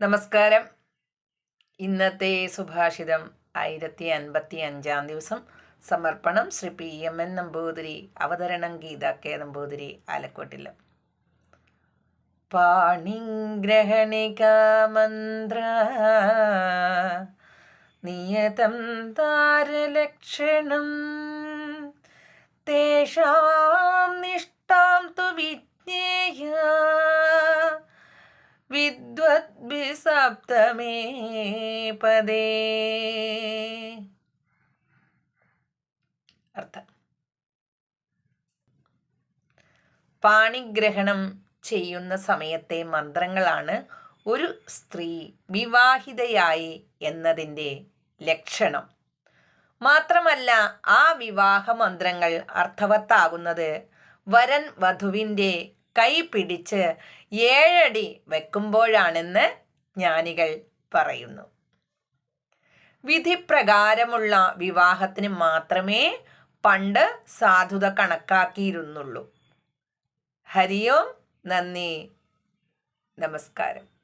നമസ്കാരം. ഇന്നത്തെ സുഭാഷിതം ആയിരത്തി അൻപത്തി അഞ്ചാം ദിവസം. സമർപ്പണം Shri P M N Namboothiri അവതരണം ഗീത കെ നമ്പൂതിരി ആലക്കോട്ടില്ല പാണിഗ്രഹണിക മന്ത്ര നിയതം താരലക്ഷണം തേഷാം വിദ്വദ്ഭിസപ്തമേ പദേ. അർത്ഥം. പാണിഗ്രഹണം ചെയ്യുന്ന സമയത്തെ മന്ത്രങ്ങളാണ് ഒരു സ്ത്രീ വിവാഹിതയായി എന്നതിന്റെ ലക്ഷണം. മാത്രമല്ല ആ വിവാഹ മന്ത്രങ്ങൾ അർത്ഥവത്താകുന്നത് വരൻ വധുവിന്റെ കൈ പിടിച്ച് ഏഴടി വെക്കുമ്പോഴാണെന്ന് ജ്ഞാനികൾ പറയുന്നു. വിധിപ്രകാരമുള്ള വിവാഹത്തിന് മാത്രമേ പണ്ട് സാധുത കണക്കാക്കിയിരുന്നുള്ളൂ. ഹരിയോം നന്ദി. നമസ്കാരം.